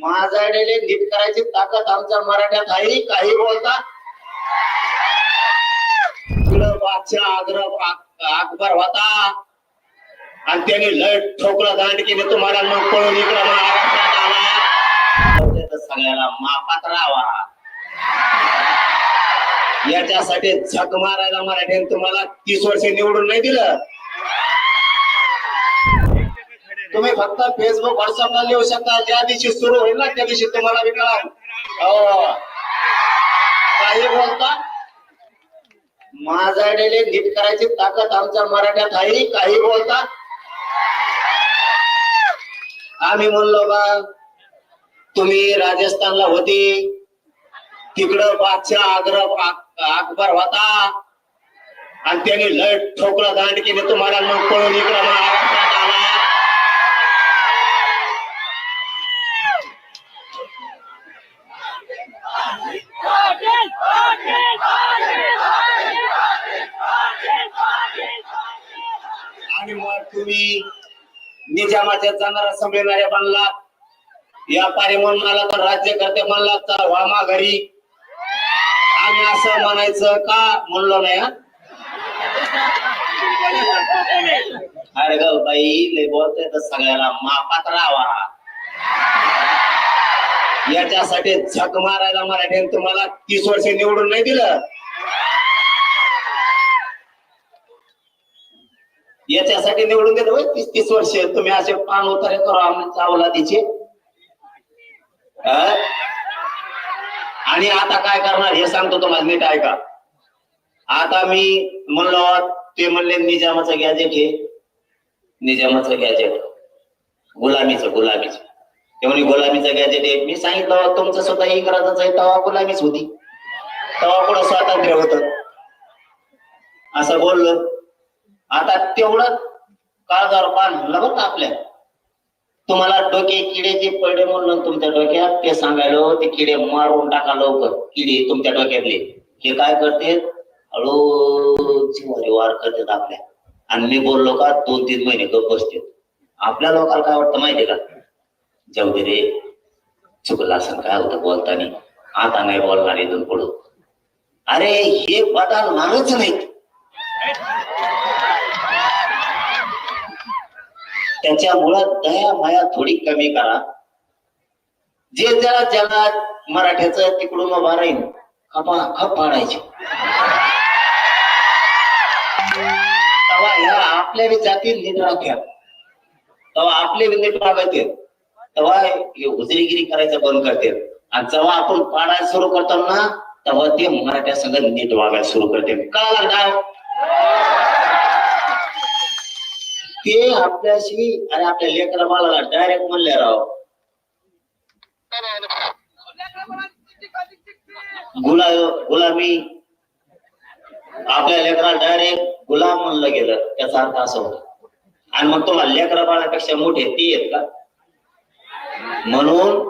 माझाडेले नीट करायची ताकद आमच्या मराठ्यात आहे काही बोलता? बादशाह आग्रह अकबर होता. आणि त्याने लय ठोकला दांड केले तुम्हाला मग पळून इकडं महाराष्ट्रात आला. सगळ्याला मापात राहावा. याच्यासाठी झक मारायला मराठ्याने तुम्हाला तीस वर्ष निवडून नाही दिलं. तुम्ही फक्त फेसबुक व्हॉट्सअपला लिहू शकता. ज्या दिवशी सुरू होईल ना त्या दिवशी तुम्हाला बी हो. काही बोलता? माझाडेले नीट करायची ताकद आमच्या मराठ्यात आहे. काही बोलता? आम्ही म्हणलो बा तुम्ही राजस्थानला होती. तिकडं बादशाह आग्रह अकबर होता. आणि त्यांनी लय ठोकला दांड केले. तुम्हाला मग पळून इकडं आणि मग तुम्ही निजामाच्या जाणारा संमेलनाऱ्या बनला. व्यापारी म्हणून आला तर राज्यकर्ते म्हणला तर वामा घरी. आम्ही असं म्हणायचं का? म्हणलो नाही हा? अरे ग बाई लय बोलतोय तर सगळ्याला मापात राहावा. याच्यासाठी झक मारायला मराठीने तुम्हाला तीस वर्ष निवडून नाही दिलं. याच्यासाठी निवडून देतो होय? तीस तीस वर्ष. तुम्ही असे पान उतारे करू आमच्या अवलादीचे आणि आता काय करणार? हे सांगतो तुम्हाला नीट ऐका. आता मी म्हणलो ते म्हणले निजामाचं गॅजेट हे. निजामाचं गॅजेट गुलामीचं गुलामीच. ते म्हणे गुलामीचं गॅजेट आहे मी सांगितलं तुमचं स्वतः इंग्रजाचं आहे तेव्हा गुलामीच होती. तेव्हा पुढं स्वातंत्र्य होत? असं बोललो. आता तेवढं काळजार पान म्हणलं आपल्या. तुम्हाला डोके किडे जे पडले म्हणून तुमच्या डोक्यात ते सांगायलो हो, ते किडे मारून टाका लवकर. किडे तुमच्या डोक्यातले. हे काय करते? हळू जिवारी वार करतात आपल्या. आणि मी बोललो का दोन तीन महिने गप बसते. आपल्या लोकांना काय वाटतं माहितीये का? जाऊ दे रे. चुकला असं काय होतं बोलताना? आता नाही बोलणार इथून पुढं. अरे हे बदलणारच नाहीत. त्याच्यामुळं दया माया थोडी कमी करा. जे ज्या ज्याला मराठ्याचं तिकडून उभा राहील खपा खप पाडायचे तेव्हा ह्या आपल्या बी जाती नीट राख्या तेव्हा आपले बी नीट वागायचे तेव्हा हे उजरीगिरी करायचं बंद करते आणि जेव्हा आपण पाडायला सुरू करतो ना तेव्हा ते मराठ्या सगळं नीट वागायला सुरू करते कळालं काय ते आपल्याशी आणि आपल्या लेकरा बाळाला डायरेक्ट म्हणले राव गुला गुलामी आपल्या लेकरा डायरेक्ट गुलाम म्हणलं गेलं त्याचा अर्थ असं होतो. आणि मग तुम्हाला लेकरा बाळापेक्षा मोठे ते आहेत का? म्हणून